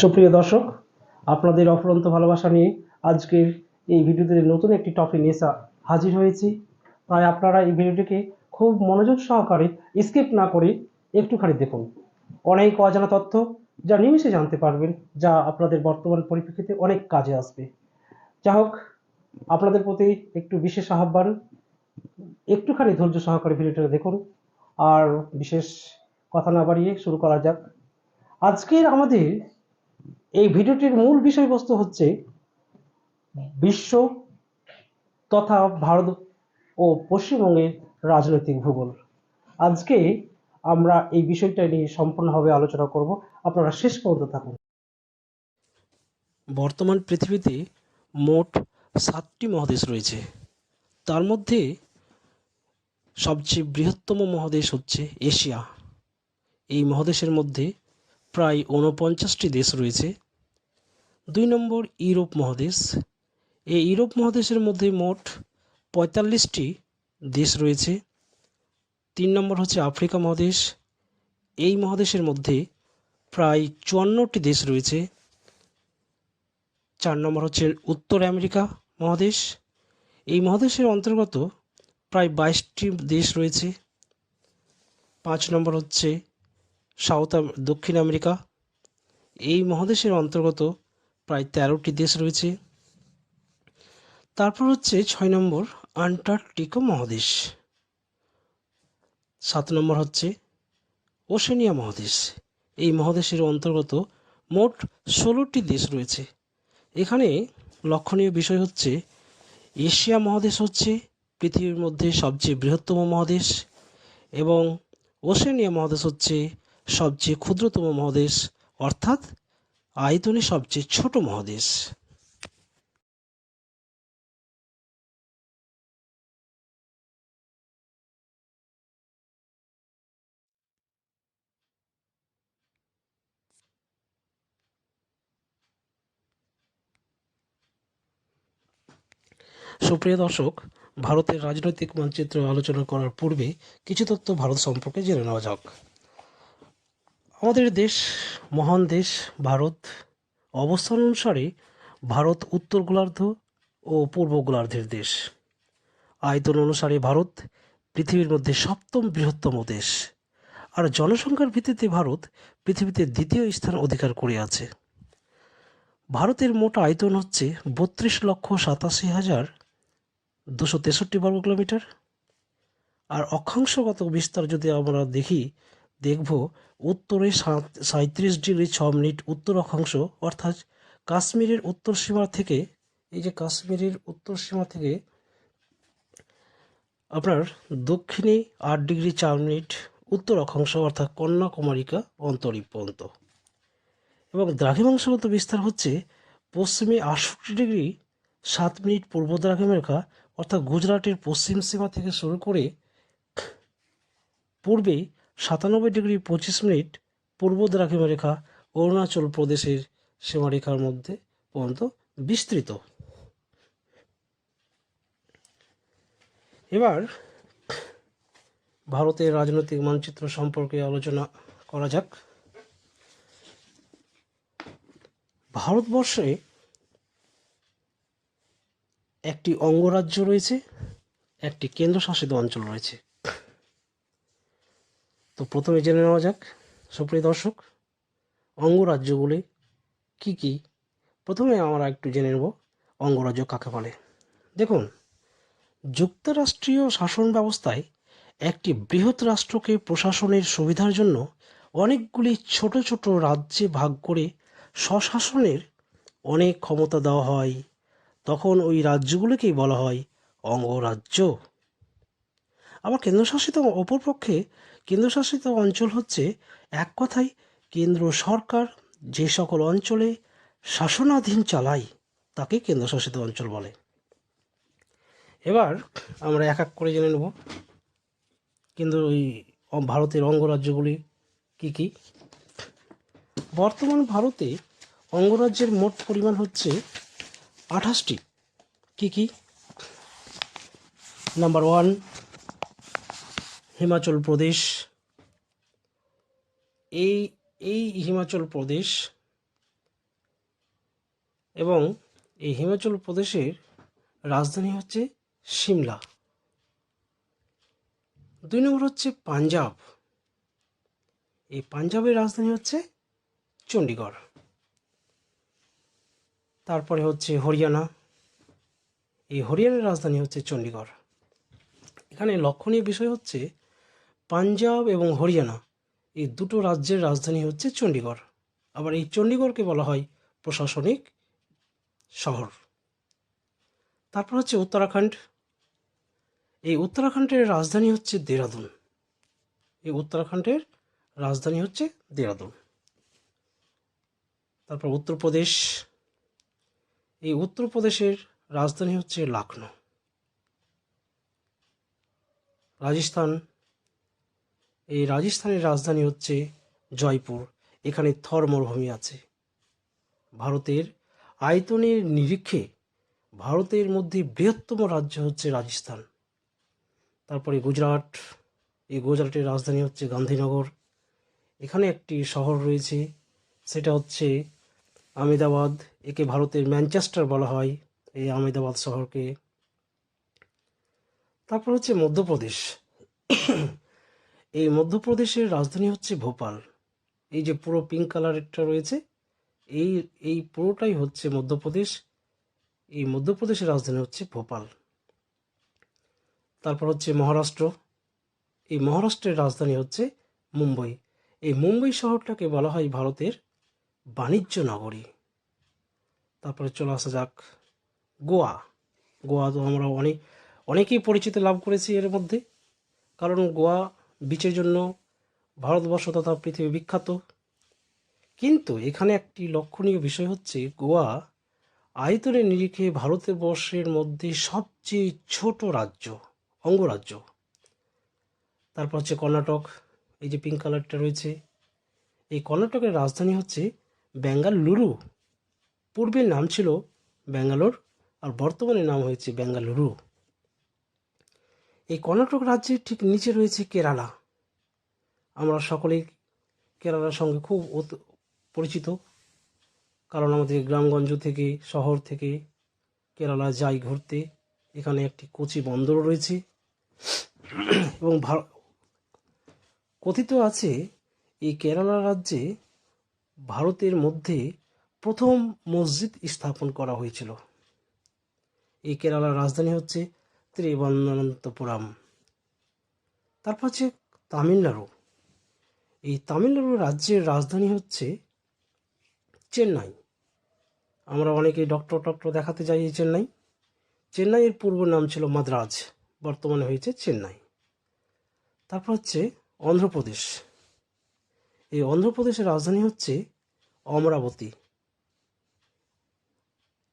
সুপ্রিয় দর্শক, আপনাদের অফুরন্ত ভালোবাসা নিয়ে আজকের এই ভিডিওতে নতুন একটি টপিক নিয়ে হাজির হয়েছি। তাই আপনারা এই ভিডিওটিকে খুব মনোযোগ সহকারে স্কিপ না করে একটুখানি দেখুন। অনেক অজানা তথ্য যা নিমিষে জানতে পারবেন, যা আপনাদের বর্তমান পরিপ্রেক্ষিতে অনেক কাজে আসবে। যা হোক, আপনাদের প্রতি একটু বিশেষ আহ্বান, একটুখানি ধৈর্য সহকারে ভিডিওটা দেখুন। আর বিশেষ কথা না বাড়িয়ে শুরু করা যাক। আজকের আমাদের এই ভিডিওটির মূল বিষয়বস্তু হচ্ছে বিশ্ব তথা ভারত ও পশ্চিমবঙ্গের রাজনৈতিক ভূগোল। আজকে আমরা এই বিষয়টা নিয়ে সম্পূর্ণভাবে আলোচনা করব। আপনারা শেষ পর্যন্ত থাকুন। বর্তমান পৃথিবীতে মোট সাতটি মহাদেশ রয়েছে। তার মধ্যে সবচেয়ে বৃহত্তম মহাদেশ হচ্ছে এশিয়া। এই মহাদেশের মধ্যে প্রায় ঊনপঞ্চাশটি দেশ রয়েছে। দুই নম্বর ইউরোপ মহাদেশ। এই ইউরোপ মহাদেশের মধ্যে মোট পঁয়তাল্লিশটি দেশ রয়েছে। তিন নম্বর হচ্ছে আফ্রিকা মহাদেশ। এই মহাদেশের মধ্যে প্রায় চুয়ান্নটি দেশ রয়েছে। চার নম্বর হচ্ছে উত্তর আমেরিকা মহাদেশ। এই মহাদেশের অন্তর্গত প্রায় বাইশটি দেশ রয়েছে। পাঁচ নম্বর হচ্ছে সাউথ দক্ষিণ আমেরিকা। এই মহাদেশের অন্তর্গত প্রায় তেরোটি দেশ রয়েছে। তারপর হচ্ছে ছয় নম্বর আন্টার্কটিকা মহাদেশ। সাত নম্বর হচ্ছে ওশেনিয়া মহাদেশ। এই মহাদেশের অন্তর্গত মোট ষোলোটি দেশ রয়েছে। এখানে লক্ষণীয় বিষয় হচ্ছে এশিয়া মহাদেশ হচ্ছে পৃথিবীর মধ্যে সবচেয়ে বৃহত্তম মহাদেশ এবং ওশেনিয়া মহাদেশ হচ্ছে সবচেয়ে ক্ষুদ্রতম মহাদেশ, অর্থাৎ আয়তনে সবচেয়ে ছোট মহাদেশ। সুপ্রিয় দর্শক, ভারতের রাজনৈতিক মানচিত্র আলোচনা করার পূর্বে কিছু তথ্য ভারত সম্পর্কে জেনে নেওয়া যাক। আমাদের দেশ, মহান দেশ, ভারত, অবস্থান অনুসারে ভারত উত্তর গোলার্ধ ও পূর্ব গোলার্ধের দেশ। আয়তন অনুসারে ভারত পৃথিবীর মধ্যে সপ্তম বৃহত্তম দেশ। আর জনসংখ্যার ভিত্তিতে ভারত পৃথিবীতে দ্বিতীয় স্থান অধিকার করে আছে। ভারতের মোট আয়তন হচ্ছে বত্রিশ লক্ষ সাতাশি হাজার দুশো তেষট্টি বর্গ কিলোমিটার আর অক্ষাংশগত বিস্তার যদি আমরা দেখি দেখব উত্তরে সাঁত্রিশ ডিগ্রি ছ মিনিট উত্তর অক্ষাংশ, অর্থাৎ কাশ্মীরের উত্তর সীমা থেকে, এই যে কাশ্মীরের উত্তর সীমা থেকে আপনার দক্ষিণে আট ডিগ্রি চার মিনিট উত্তর অক্ষাংশ, অর্থাৎ কন্যাকুমারিকা অন্তরীপ পর্যন্ত। এবং দ্রাঘিমাংশগত বিস্তার হচ্ছে পশ্চিমে আটষট্টি ডিগ্রি সাত মিনিট পূর্ব দ্রাঘিমারেখা, অর্থাৎ গুজরাটের পশ্চিম সীমা থেকে শুরু করে পূর্বে সাতানব্বই ডিগ্রি পঁচিশ মিনিট পূর্ব দ্রাঘিমারেখা অরুণাচল প্রদেশের সীমারেখার মধ্যে পর্যন্ত বিস্তৃত। এবার ভারতের রাজনৈতিক মানচিত্র সম্পর্কে আলোচনা করা যাক। ভারতবর্ষে একটি অঙ্গরাজ্য রয়েছে, একটি কেন্দ্রশাসিত অঞ্চল রয়েছে। তো প্রথমে জেনে নেওয়া যাক। সুপ্রিয় দর্শক, অঙ্গরাজ্যগুলি কি কি? প্রথমে আমরা একটু জেনে নেব অঙ্গরাজ্য কাকে বলে। দেখুন, যুক্তরাষ্ট্রীয় শাসন ব্যবস্থায় একটি বৃহৎ রাষ্ট্রকে প্রশাসনের সুবিধার জন্য অনেকগুলি ছোট ছোট রাজ্যে ভাগ করে স্বশাসনের অনেক ক্ষমতা দেওয়া হয়। তখন ওই রাজ্যগুলোকেই বলা হয় অঙ্গরাজ্য। আবার কেন্দ্রশাসিত অপরপক্ষে কেন্দ্রশাসিত অঞ্চল হচ্ছে এক কথায় কেন্দ্র সরকার, যে সকল অঞ্চলে শাসনাধীন চালায় তাকে কেন্দ্রশাসিত অঞ্চল বলে। এবার আমরা এক এক করে জেনে নেব। কিন্তু ওই ভারতের অঙ্গরাজ্যগুলি কি কি? বর্তমান ভারতে অঙ্গরাজ্যের মোট পরিমাণ হচ্ছে আঠাশটি। কি কি? Number one Himachal Pradesh. এই এই হিমাচল প্রদেশ এবং এই হিমাচল প্রদেশের রাজধানী হচ্ছে সিমলা। দুই নম্বর হচ্ছে পাঞ্জাব। এই পাঞ্জাবের রাজধানী হচ্ছে চণ্ডীগড় তারপরে হচ্ছে হরিয়ানা। এই হরিয়ানার রাজধানী হচ্ছে চণ্ডীগড় এখানে লক্ষণীয় বিষয় হচ্ছে পাঞ্জাব এবং হরিয়ানা। এই দুটো রাজ্যের রাজধানী হচ্ছে চণ্ডীগড় আবার এই চণ্ডীগড়কে বলা হয় প্রশাসনিক শহর। তারপর হচ্ছে উত্তরাখণ্ড। এই উত্তরাখণ্ডের রাজধানী হচ্ছে দেরাদুন। এই উত্তরাখণ্ডের রাজধানী হচ্ছে দেরাদুন। তারপর উত্তরপ্রদেশ। এই উত্তরপ্রদেশের রাজধানী হচ্ছে লখনৌ। রাজস্থান। এই রাজস্থানের রাজধানী হচ্ছে জয়পুর। এখানে থর মরুভূমি আছে। ভারতের আয়তনের নিরিখে ভারতের মধ্যে বৃহত্তম রাজ্য হচ্ছে রাজস্থান। তারপরে গুজরাট। এই গুজরাটের রাজধানী হচ্ছে গান্ধীনগর। এখানে একটি শহর রয়েছে, সেটা হচ্ছে আমেদাবাদ একে ভারতের ম্যানচেস্টার বলা হয় এই আমেদাবাদ শহরকে। তারপর হচ্ছে মধ্যপ্রদেশ। এই মধ্যপ্রদেশের রাজধানী হচ্ছে ভোপাল। এই যে পুরো পিঙ্ক কালারেরটা রয়েছে, এই এই পুরোটাই হচ্ছে মধ্যপ্রদেশ। এই মধ্যপ্রদেশের রাজধানী হচ্ছে ভোপাল। তারপর হচ্ছে মহারাষ্ট্র। এই মহারাষ্ট্রের রাজধানী হচ্ছে মুম্বই। এই মুম্বই শহরটাকে বলা হয় ভারতের বাণিজ্য নগরী। তারপরে চলে আসা যাক, গোয়া। গোয়া তো আমরা অনেক, অনেকেই পরিচিতি লাভ করেছি এর মধ্যে। কারণ গোয়া বিচের জন্য ভারতবর্ষ তথা পৃথিবী বিখ্যাত। কিন্তু এখানে একটি লক্ষণীয় বিষয় হচ্ছে, গোয়া আয়তনের নিরিখে ভারতবর্ষের মধ্যে সবচেয়ে ছোট রাজ্য, অঙ্গরাজ্য। তারপর হচ্ছে কর্ণাটক, এই যে পিঙ্ক কালারটা রয়েছে। এই কর্ণাটকের রাজধানী হচ্ছে বেঙ্গালুরু। পূর্বের নাম ছিল ব্যাঙ্গালোর, আর বর্তমানে নাম হয়েছে বেঙ্গালুরু এই কর্ণাটক রাজ্যের ঠিক নিচে রয়েছে কেরালা। আমরা সকলেই কেরালার সঙ্গে খুব পরিচিত। কারণ আমাদের গ্রামগঞ্জ থেকে, শহর থেকে কেরালা যাই ঘুরতে, এখানে একটি কোচি বন্দর রয়েছে। এবং কথিত আছে, এই কেরালা রাজ্যে ভারতের মধ্যে প্রথম মসজিদ স্থাপন করা হয়েছিল। এই কেরালার রাজধানী হচ্ছে ত্রিবন্তপুরম তারপর হচ্ছে তামিলনাড়ু। এই তামিলনাড়ু রাজ্যের রাজধানী হচ্ছে চেন্নাই। আমরা অনেকে ডক্টর টক্টর দেখাতে যাই এই চেন্নাই। চেন্নাইয়ের পূর্ব নাম ছিল মাদ্রাজ, বর্তমানে হয়েছে চেন্নাই। তারপর হচ্ছে অন্ধ্রপ্রদেশ। এই অন্ধ্রপ্রদেশের রাজধানী হচ্ছে অমরাবতী।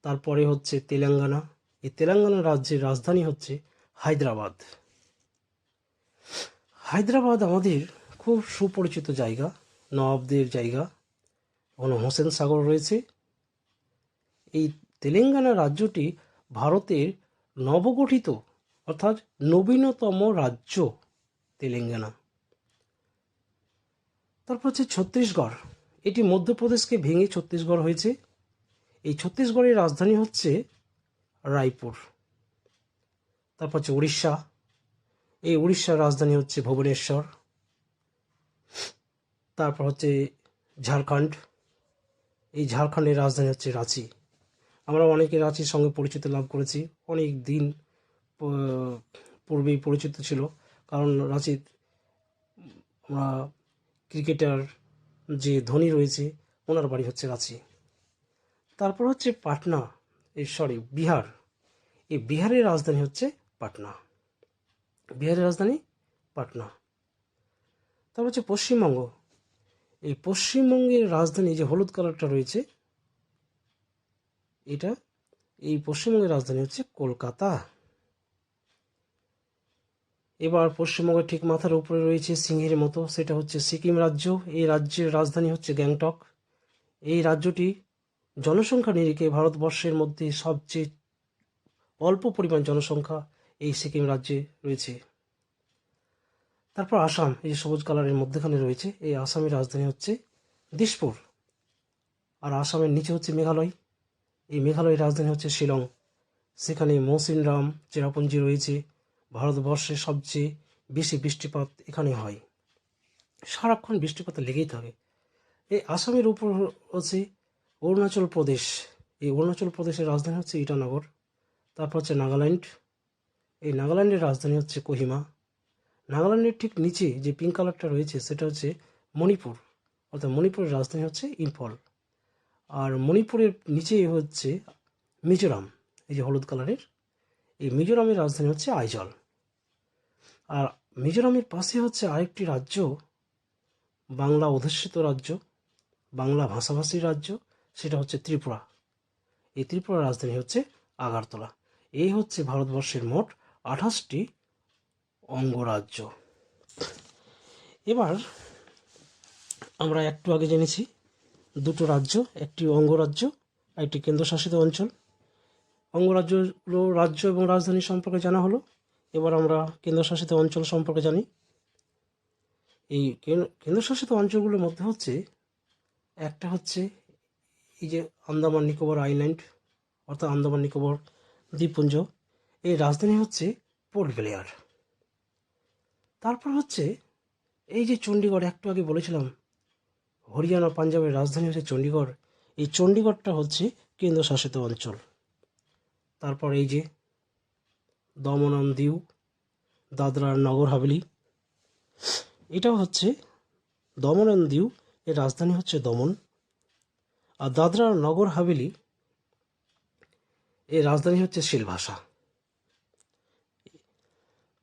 তারপরে হচ্ছে তেলেঙ্গানা। এই তেলেঙ্গানা রাজ্যের রাজধানী হচ্ছে হায়দ্রাবাদ। হায়দ্রাবাদ আমাদের খুব সুপরিচিত জায়গা, নবাবদের জায়গা। ওখানে হোসেন সাগর রয়েছে। এই তেলেঙ্গানা রাজ্যটি ভারতের নবগঠিত অর্থাৎ নবীনতম রাজ্য তেলেঙ্গানা। তারপর হচ্ছে ছত্তিশগড়। এটি মধ্যপ্রদেশকে ভেঙে ছত্তিশগড় হয়েছে। এই ছত্তিশগড়ের রাজধানী হচ্ছে রায়পুর। তারপর হচ্ছে উড়িষ্যা। এই উড়িষ্যার রাজধানী হচ্ছে ভুবনেশ্বর। তারপর হচ্ছে ঝাড়খণ্ড। এই ঝাড়খণ্ডের রাজধানী হচ্ছে রাঁচি। আমরা অনেকে রাঁচির সঙ্গে পরিচিত লাভ করেছি। অনেক দিন পূর্বেই পরিচিত ছিল। কারণ রাঁচি আমরা ক্রিকেটার যে ধোনি রয়েছে, ওনার বাড়ি হচ্ছে রাঁচি। তারপর হচ্ছে পাটনা। সরি বিহার। এই বিহারের রাজধানী হচ্ছে পাটনা। বিহারের রাজধানী পাটনা। তারপর হচ্ছে পশ্চিমবঙ্গ। এই পশ্চিমবঙ্গের রাজধানী যে হলুদ কালারটা রয়েছে, এটা এই পশ্চিমবঙ্গের রাজধানী হচ্ছে কলকাতা। এবার পশ্চিমবঙ্গের ঠিক মাথার উপরে রয়েছে সিংহের মতো, সেটা হচ্ছে সিকিম রাজ্য। এই রাজ্যের রাজধানী হচ্ছে গ্যাংটক। এই রাজ্যটি জনসংখ্যা নিরিখে ভারতবর্ষের মধ্যে সবচেয়ে অল্প পরিমাণ জনসংখ্যা এই সিকিম রাজ্যে রয়েছে। তারপর আসাম, এই সবুজ কালারের মধ্যেখানে রয়েছে। এই আসামের রাজধানী হচ্ছে দিসপুর। আর আসামের নিচে হচ্ছে মেঘালয়। এই মেঘালয়ের রাজধানী হচ্ছে শিলং। সেখানে মৌসিনরাম চেরাপুঞ্জি রয়েছে। ভারতবর্ষের সবচেয়ে বেশি বৃষ্টিপাত এখানে হয়। সারাক্ষণ বৃষ্টিপাত লেগেই থাকে। এই আসামের উপর হচ্ছে অরুণাচল প্রদেশ। এই অরুণাচল প্রদেশের রাজধানী হচ্ছে ইটানগর, তারপর হচ্ছে নাগাল্যান্ড। এই নাগাল্যান্ডের রাজধানী হচ্ছে কোহিমা। নাগাল্যান্ডের ঠিক নিচে যে পিঙ্ক কালারটা রয়েছে, সেটা হচ্ছে মণিপুর। অর্থাৎ মণিপুরের রাজধানী হচ্ছে ইম্ফল। আর মণিপুরের নিচে হচ্ছে মিজোরাম, এই যে হলুদ কালারের এই মিজোরামের রাজধানী হচ্ছে আইজল। আর মিজোরামের পাশে হচ্ছে আরেকটি রাজ্য, বাংলা অধ্যুষিত রাজ্য, বাংলা ভাষাভাষীর রাজ্য। সেটা হচ্ছে ত্রিপুরা। এই ত্রিপুরার রাজধানী হচ্ছে আগারতলা। এই হচ্ছে ভারতবর্ষের মোট আঠাশটি অঙ্গরাজ্য। এবার আমরা একটু আগে জেনেছি দুটো রাজ্য, একটি অঙ্গরাজ্য একটি কেন্দ্রশাসিত অঞ্চল। অঙ্গরাজ্যগুলো রাজ্য এবং রাজধানী সম্পর্কে জানা হলো। এবার আমরা কেন্দ্রশাসিত অঞ্চল সম্পর্কে জানি। এই কেন- কেন্দ্রশাসিত অঞ্চলগুলোর মধ্যে হচ্ছে, একটা হচ্ছে এই যে আন্দামান নিকোবর আইল্যান্ড, অর্থাৎ আন্দামান নিকোবর দ্বীপপুঞ্জ এই রাজধানী হচ্ছে পোর্ট ব্লেয়ার। তারপর হচ্ছে এই যে চণ্ডীগড়, একটু আগে বলেছিলাম, হরিয়ানা, পাঞ্জাবের রাজধানী হচ্ছে চণ্ডীগড়। এই চণ্ডীগড়টা হচ্ছে কেন্দ্রশাসিত অঞ্চল। তারপর এই যে দমন দিউ, দাদরার নগর হাভেলি, এটাও হচ্ছে দমন দিউ, এর রাজধানী হচ্ছে দমন। আর দাদরা নগর হাভেলি, এর রাজধানী হচ্ছে সিলভাসা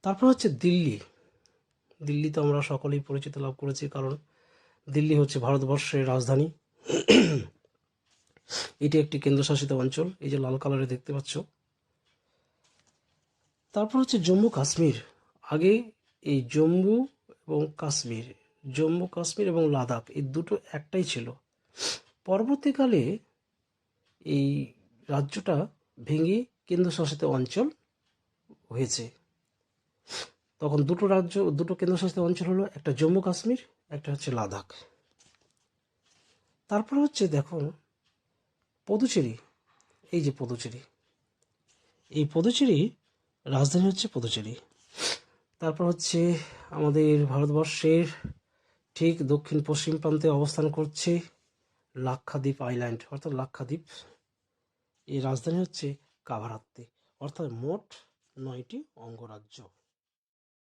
তারপর হচ্ছে দিল্লি। দিল্লি তো আমরা সকলেই পরিচিত লাভ করেছি, কারণ দিল্লি হচ্ছে ভারতবর্ষের রাজধানী। এটি একটি কেন্দ্রশাসিত অঞ্চল, এই যে লাল কালারে দেখতে পাচ্ছ। তারপর হচ্ছে জম্মু কাশ্মীর। আগে এই জম্মু এবং কাশ্মীর, জম্মু কাশ্মীর এবং লাদাখ, এই দুটো একটাই ছিল। পরবর্তীকালে এই রাজ্যটা ভেঙে কেন্দ্রশাসিত অঞ্চল হয়েছে। তখন দুটো রাজ্য, দুটো কেন্দ্রশাসিত অঞ্চল হলো একটা জম্মু কাশ্মীর, একটা হচ্ছে লাদাখ। তারপর হচ্ছে দেখুন পদুচেরি, এই যে পদুচেরি। এই পদুচেরি রাজধানী হচ্ছে পদুচেরি। তারপর হচ্ছে আমাদের ভারতবর্ষের ঠিক দক্ষিণ পশ্চিম প্রান্তে অবস্থান করছে লাক্ষাদ্বীপ আইল্যান্ড অর্থাৎ লাক্ষাদ্বীপ এর রাজধানী হচ্ছে কাভারাত্তে অর্থাৎ মোট নয়টি অঙ্গরাজ্য।